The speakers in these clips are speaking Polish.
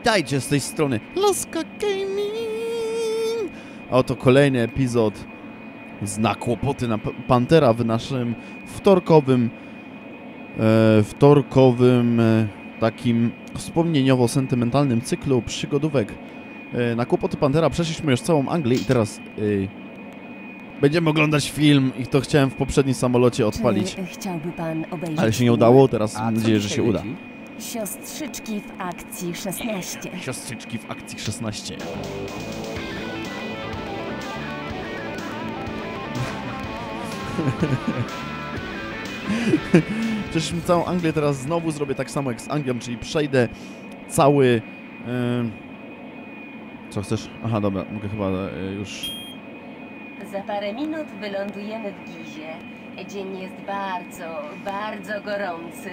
Witajcie z tej strony Laska Gaming! A oto kolejny epizod z na kłopoty na Pantera w naszym wtorkowym e, wtorkowym e, takim wspomnieniowo-sentymentalnym cyklu przygodówek. E, na kłopoty Pantera przeszliśmy już całą Anglię i teraz e, będziemy oglądać film i to chciałem w poprzednim samolocie odpalić. Czy chciałby pan obejrzeć Ale się nie udało, teraz mam nadzieję, że się uda. Siostrzyczki w akcji 16. Siostrzyczki w akcji 16. Przeszliśmy całą Anglię, teraz znowu zrobię tak samo jak z Anglią, czyli przejdę cały... em, Co chcesz? Aha, dobra, mogę chyba e, już... Za parę minut wylądujemy w Gizie. Dzień jest bardzo, bardzo gorący.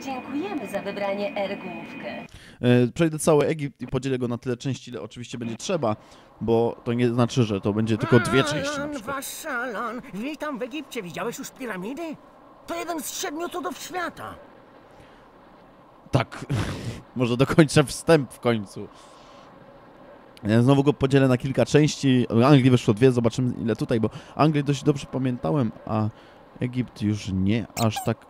Dziękujemy za wybranie ergówkę. E, Przejdę cały Egipt i podzielę go na tyle części, ile oczywiście będzie trzeba, bo to nie znaczy, że to będzie tylko dwie części na witam w Egipcie. Widziałeś już piramidy? To jeden z siedmiu cudów świata. Tak, może dokończę wstęp w końcu. Ja Znowu go podzielę na kilka części. Anglii wyszło dwie, zobaczymy ile tutaj, bo Anglię dość dobrze pamiętałem, a Egipt już nie aż tak...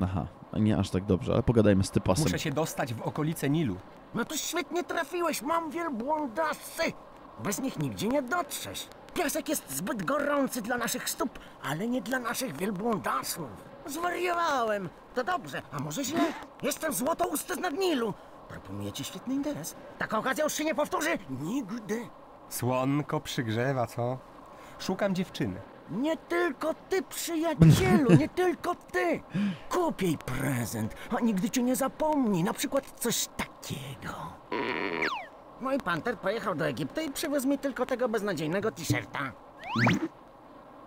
Aha, nie aż tak dobrze, ale pogadajmy z typasem. Muszę się dostać w okolice Nilu. No to świetnie trafiłeś, mam wielbłądasy. Bez nich nigdzie nie dotrzesz. Piasek jest zbyt gorący dla naszych stóp, ale nie dla naszych wielbłądasów. Zwariowałem. To dobrze, a może źle? Jestem złotousty z nad Nilu. Proponuję ci świetny interes. Taka okazja już się nie powtórzy nigdy. Słonko przygrzewa, co? Szukam dziewczyny. Nie tylko ty, przyjacielu, nie tylko ty. Kup jej prezent, a nigdy cię nie zapomni. Na przykład coś takiego. Mój panter pojechał do Egiptu i przywiózł mi tylko tego beznadziejnego t-shirta.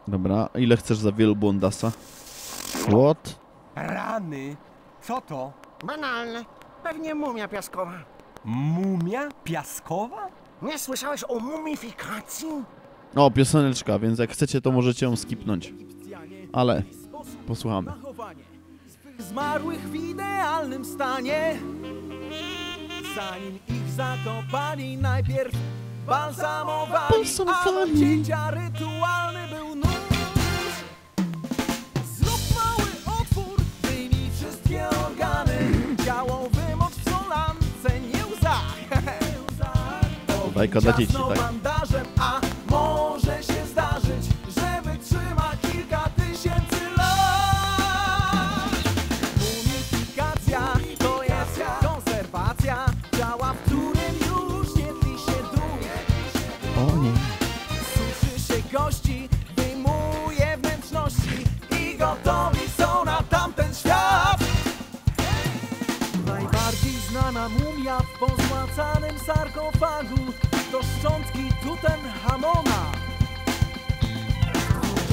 Dobra, ile chcesz za wielbłądasa? What? Rany! Co to? Banalne. Pewnie mumia piaskowa. Mumia piaskowa? Nie słyszałeś o mumifikacji? O, pioseneczka, więc jak chcecie, to możecie ją skipnąć. Ale posłuchamy. Zmarłych w idealnym stanie. Zanim ich zakopali, najpierw balsamowali, a cięcia rytualny był nóż. Zrób mały otwór, wyjmij wszystkie organy. Ciało wymocz w solance, nie łzach. Bajka dla dzieci, tak? bandażem, a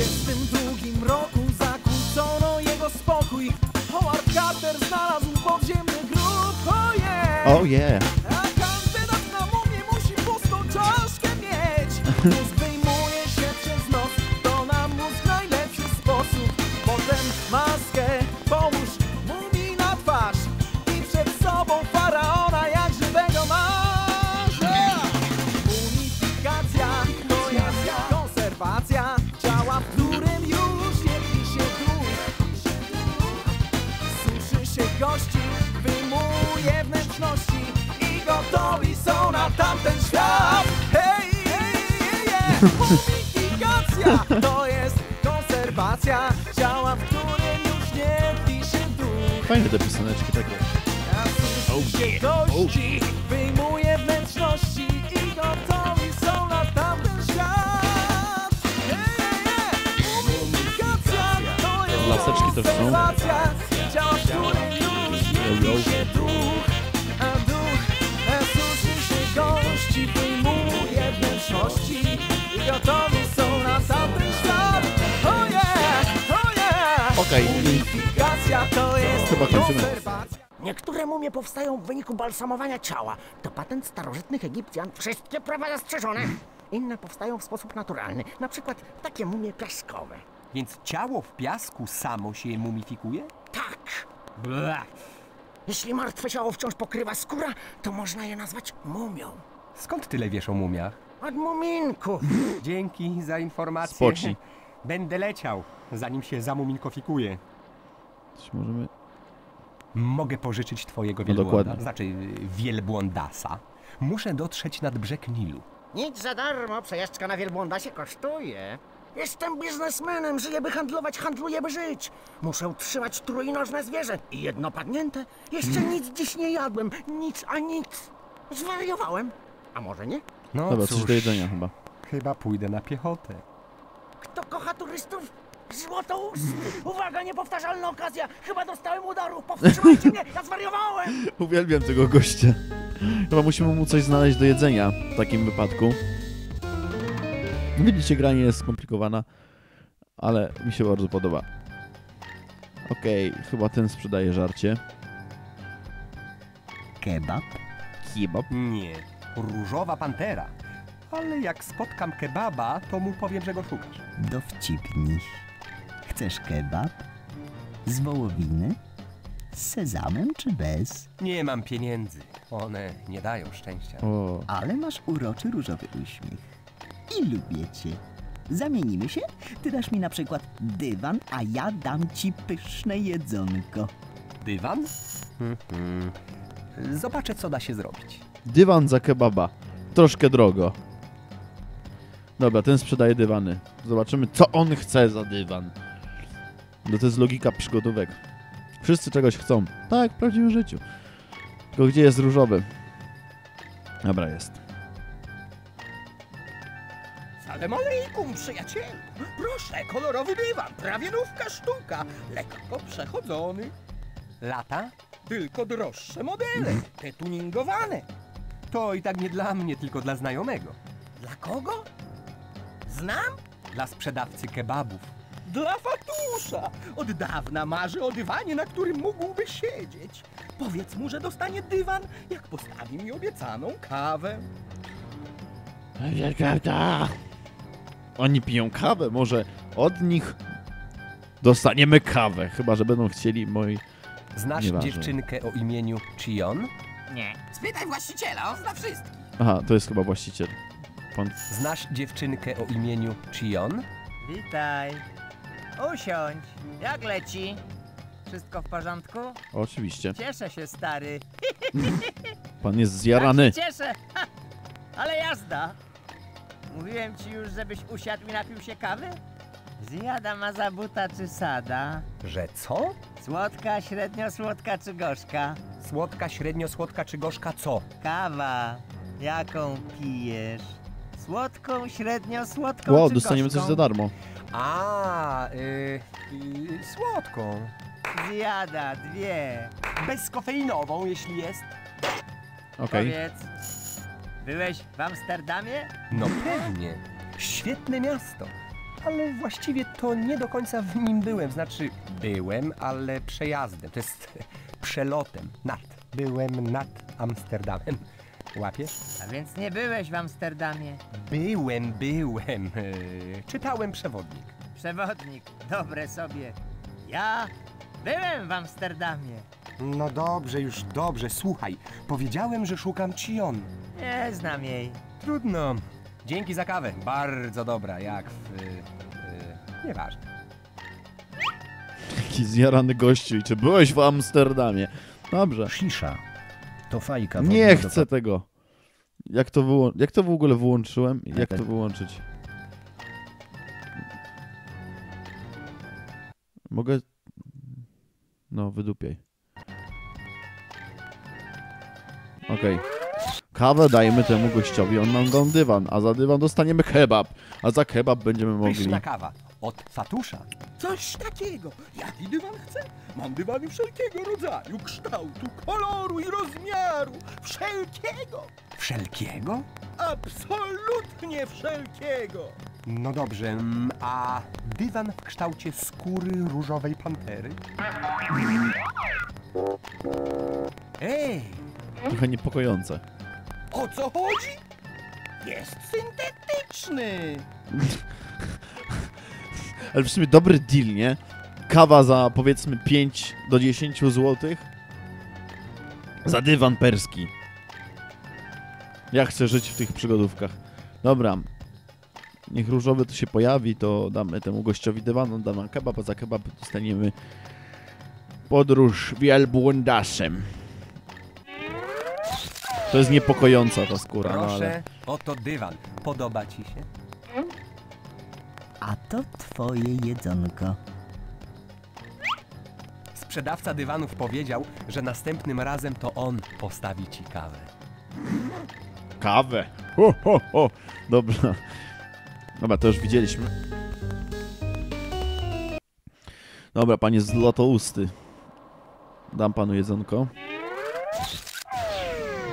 22 roku zakłócono jego spokój. Howard Carter znalazł podziemny grób. Oh yeah. Kandydat tamten świat. Hej, hej, hej, hej. Mumifikacja to jest konserwacja ciała, w którym już nie się duch. Fajne te pioseneczki takie. Suszy się kości, wyjmuje wnętrzności i gotowi są na tamten świat. Mumifikacja to jest Laseczki też są. ciała, w którym już nie tli gotowi są na tamten świat. Oh yeah, oh yeah. Okej, to jest Chyba kończymy. konserwacja. Niektóre mumie powstają w wyniku balsamowania ciała. To patent starożytnych Egipcjan. Wszystkie prawa zastrzeżone. Inne powstają w sposób naturalny. Na przykład takie mumie piaskowe. Więc ciało w piasku samo się mumifikuje? Tak. Blech. Jeśli martwe ciało wciąż pokrywa skóra, to można je nazwać mumią. Skąd tyle wiesz o mumiach? Od muminków. Dzięki za informację. Spocznij. Będę leciał, zanim się zamuminkofikuje. Coś możemy... Mogę pożyczyć twojego No wielbłąda, dokładnie. znaczy wielbłądasa. Muszę dotrzeć nad brzeg Nilu. Nic za darmo, przejażdżka na wielbłąda się kosztuje. Jestem biznesmenem, żyję by handlować, handluję by żyć. Muszę utrzymać trójnożne zwierzę i jedno padnięte. Jeszcze nic dziś nie jadłem, nic a nic. Zwariowałem. A może nie? No Dobra, cóż, coś do jedzenia chyba. chyba pójdę na piechotę. Kto kocha turystów? Złotoust! Uwaga, niepowtarzalna okazja! Chyba dostałem udaru! Powstrzymajcie mnie! Ja zwariowałem! Uwielbiam tego gościa. Chyba musimy mu coś znaleźć do jedzenia w takim wypadku. Widzicie, gra nie jest skomplikowana, ale mi się bardzo podoba. Okej, chyba ten sprzedaje żarcie. Kebab? Kebab. Nie, różowa pantera. Ale jak spotkam kebaba, to mu powiem, że go szukasz. Dowcipnij. Chcesz kebab? Z wołowiny? Z sezamem czy bez? Nie mam pieniędzy. One nie dają szczęścia. O, Ale masz uroczy różowy uśmiech. I lubię cię. Zamienimy się? Ty dasz mi na przykład dywan, a ja dam ci pyszne jedzonko. Dywan? Mhm. Zobaczę, co da się zrobić. Dywan za kebaba. Troszkę drogo. Dobra, ten sprzedaje dywany. Zobaczymy, co on chce za dywan. No to jest logika przygodówek. Wszyscy czegoś chcą. Tak, w prawdziwym życiu. Tylko gdzie jest różowy? Dobra, jest. Salam alejkum, przyjacielu. Proszę, kolorowy dywan, prawie nówka sztuka. Lekko przechodzony. Lata? Tylko droższe modele, te tuningowane. To i tak nie dla mnie, tylko dla znajomego. Dla kogo? Znam? Dla sprzedawcy kebabów. Dla Fatusza. Od dawna marzy o dywanie, na którym mógłby siedzieć. Powiedz mu, że dostanie dywan, jak postawi mi obiecaną kawę. Oni piją kawę, może od nich dostaniemy kawę. Chyba, że będą chcieli moi... Znasz Nieważne. dziewczynkę o imieniu Chion? Nie. Spytaj właściciela, on zna wszystkich. Aha, to jest chyba właściciel. Pan... Znasz dziewczynkę o imieniu Chion? Witaj. Usiądź. Jak leci? Wszystko w porządku? Oczywiście. Cieszę się, stary. Pan jest zjarany. Ja się cieszę. Ha! Ale jazda. Mówiłem ci już, żebyś usiadł i napił się kawy? Zjada mazabuta czy sada? Że co? Słodka, średnio słodka czy gorzka? Słodka, średnio słodka czy gorzka co? Kawa. Jaką pijesz? Słodką, średnio słodką Wow, czy dostaniemy coś gorzką? za darmo. A, y, y, słodką. Zjada dwie. Bezkofeinową, jeśli jest. Okej. Powiedz, byłeś w Amsterdamie? No pewnie. Świetne miasto. Ale właściwie to nie do końca w nim byłem. Znaczy, byłem, ale przejazdem. To jest przelotem. Nad. Byłem nad Amsterdamem. Łapiesz? A więc nie byłeś w Amsterdamie. Byłem, byłem. Czytałem przewodnik. Przewodnik, dobre sobie. Ja byłem w Amsterdamie. No dobrze, już dobrze. Słuchaj, powiedziałem, że szukam Chion. Nie znam jej. Trudno. Dzięki za kawę. Bardzo dobra, jak w... Yy, yy, nieważne. Taki zjarany gościu. I czy byłeś w Amsterdamie? Dobrze. Shisha. To fajka. Nie chcę tego. Jak to, wyłą- jak to w ogóle wyłączyłem? Jak to wyłączyć? Mogę... No, wydupiaj. Okej. Kawę dajemy temu gościowi, on nam da dywan, a za dywan dostaniemy kebab, a za kebab będziemy mogli... Pyszna kawa. Od Fatusza. Coś takiego. Jaki dywan chcę? Mam dywany wszelkiego rodzaju, kształtu, koloru i rozmiaru. Wszelkiego. Wszelkiego? Absolutnie wszelkiego. No dobrze, mm, a dywan w kształcie skóry różowej pantery? Ej, Trochę niepokojące. O co chodzi? Jest syntetyczny. Ale w sumie dobry deal, nie? Kawa za powiedzmy 5 do 10 zł. Za dywan perski. Ja chcę żyć w tych przygodówkach. Dobra. Niech różowy tu się pojawi, to damy temu gościowi dywanu, damy kebab, a za kebab dostaniemy podróż wielbłądaszem. To jest niepokojąca ta skóra, no ale... Proszę, oto dywan. Podoba ci się? A to twoje jedzonko. Sprzedawca dywanów powiedział, że następnym razem to on postawi ci kawę. Kawę. Ho, ho, ho. Dobra. Dobra, to już widzieliśmy. Dobra, panie złotousty. Dam panu jedzonko.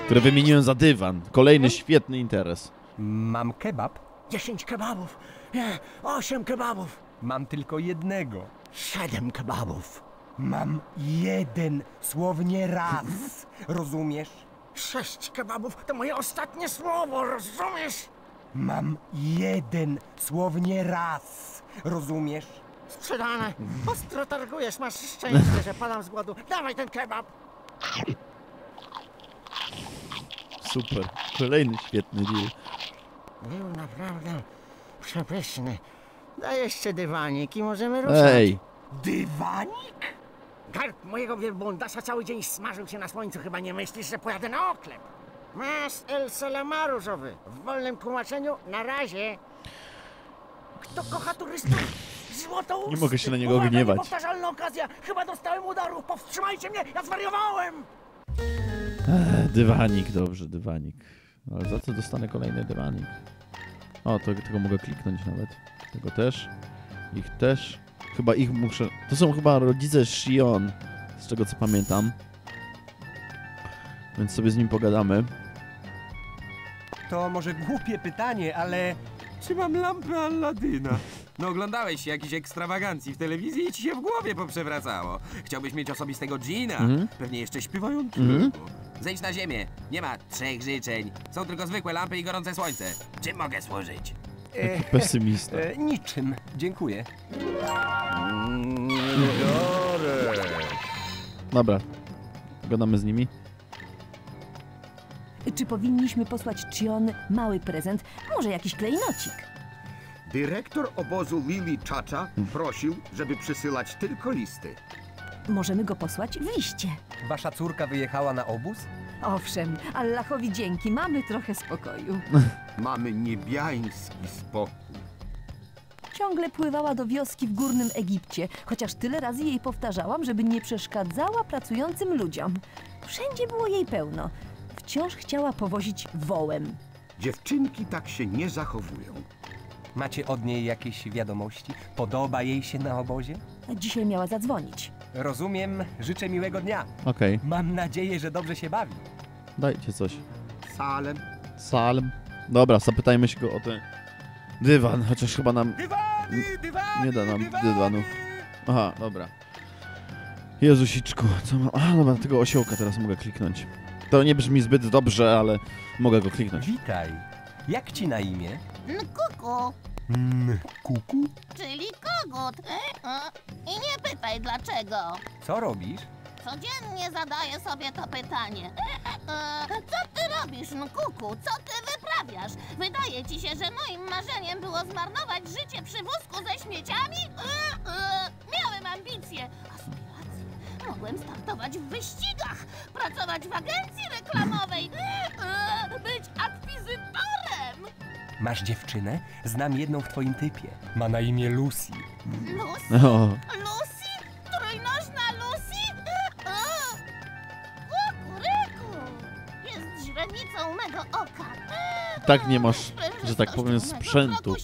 Które wymieniłem za dywan. Kolejny świetny interes. Mam kebab, 10 kebabów. Nie, 8 kebabów. mam tylko jednego. 7 kebabów. Mam jeden, słownie raz. Rozumiesz? 6 kebabów to moje ostatnie słowo, rozumiesz? Mam jeden, słownie raz. Rozumiesz? Sprzedane. Ostro targujesz, masz szczęście, że padam z głodu. Dawaj ten kebab. Super. Kolejny świetny deal. Był naprawdę przepyszny. Daj jeszcze dywanik i możemy ruszać. Ej, Dywanik? Garb mojego wielbłądasa cały dzień smażył się na słońcu. Chyba nie myślisz, że pojadę na oklep. Masz El Salama różowy. W wolnym tłumaczeniu na razie. Kto kocha turystów? Złoto Nie mogę się na niego gniewać. Niepowtarzalna okazja. Chyba dostałem udaru. Powstrzymajcie mnie, ja zwariowałem. Dywanik, dobrze, dywanik. Ale za co dostanę kolejny dywanik? O, to, tego mogę kliknąć nawet. Tego też. Ich też. Chyba ich muszę... To są chyba rodzice Shion, z czego co pamiętam. Więc sobie z nim pogadamy. To może głupie pytanie, ale czy mam lampę Alladyna? No oglądałeś się jakiejś ekstrawagancji w telewizji i ci się w głowie poprzewracało. Chciałbyś mieć osobistego Gina, Mhm. pewnie jeszcze śpiewającego. Mhm. Zejdź na ziemię, nie ma trzech życzeń. Są tylko zwykłe lampy i gorące słońce. Czym mogę służyć? E, Pesymista. e, niczym, dziękuję. Dobra. Pogadamy z nimi. Czy powinniśmy posłać Chion mały prezent? Może jakiś klejnocik? Dyrektor obozu Lili Czacza prosił, żeby przysyłać tylko listy. Możemy go posłać w liście. Wasza córka wyjechała na obóz? Owszem, Allahowi dzięki, mamy trochę spokoju. Mamy niebiański spokój. Ciągle pływała do wioski w górnym Egipcie, chociaż tyle razy jej powtarzałam, żeby nie przeszkadzała pracującym ludziom. Wszędzie było jej pełno. Wciąż chciała powozić wołem. Dziewczynki tak się nie zachowują. Macie od niej jakieś wiadomości? Podoba jej się na obozie? Dzisiaj miała zadzwonić. Rozumiem, życzę miłego dnia. Okej, Mam nadzieję, że dobrze się bawi. dajcie coś. Salem, Salm. Dobra, zapytajmy się go o ten dywan, chociaż chyba nam Dywany, dywany, nie da nam dywanu. Aha, dobra. Jezusiczku, co mam... A, dobra, tego osiołka teraz mogę kliknąć. To nie brzmi zbyt dobrze, ale mogę go kliknąć. Witaj. Jak ci na imię? Kuku, Mm, kuku? czyli kogut. I nie pytaj dlaczego. Co robisz? Codziennie zadaję sobie to pytanie. Co ty robisz, Kuku? Co ty wyprawiasz? Wydaje ci się, że moim marzeniem było zmarnować życie przy wózku ze śmieciami? Miałem ambicje, aspiracje. Mogłem startować w wyścigach, pracować w agencji reklamowej, Masz dziewczynę? Znam jedną w twoim typie. Ma na imię Lucy. Lucy? O, Lucy? Trójnożna Lucy? O! Kukuryku! Jest źrenicą mego oka. tak nie masz, że tak powiem, z sprzętu.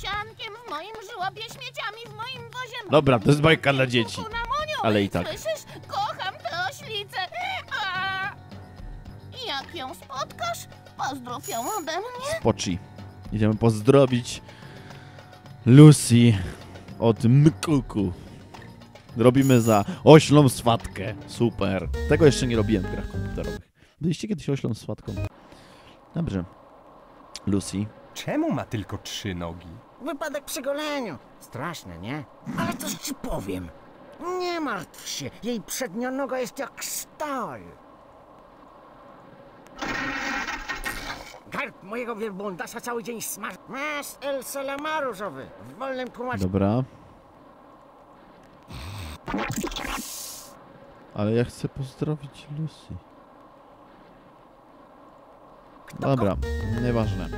w moim żłobie, śmieciami w moim wozie. Dobra, to jest bajka dla dzieci. Ale i tak. Słyszysz? Kocham tę oślicę. A! Jak ją spotkasz, pozdrów ją ode mnie. Pochi. Idziemy pozdrowić Lucy od Mkuku. Robimy za oślą swatkę. Super. Tego jeszcze nie robiłem w grach komputerowych. Byliście kiedyś oślą swatką? Dobrze. Lucy. Czemu ma tylko trzy nogi? Wypadek przy goleniu. Straszne, nie? Ale coś ci powiem. Nie martw się, jej przednia noga jest jak stal. Herb mojego wielbłądasa cały dzień smaż. Masz El Salama różowy w wolnym tłumaczeniu. Dobra. Ale ja chcę pozdrowić Lucy. Dobra, nieważne.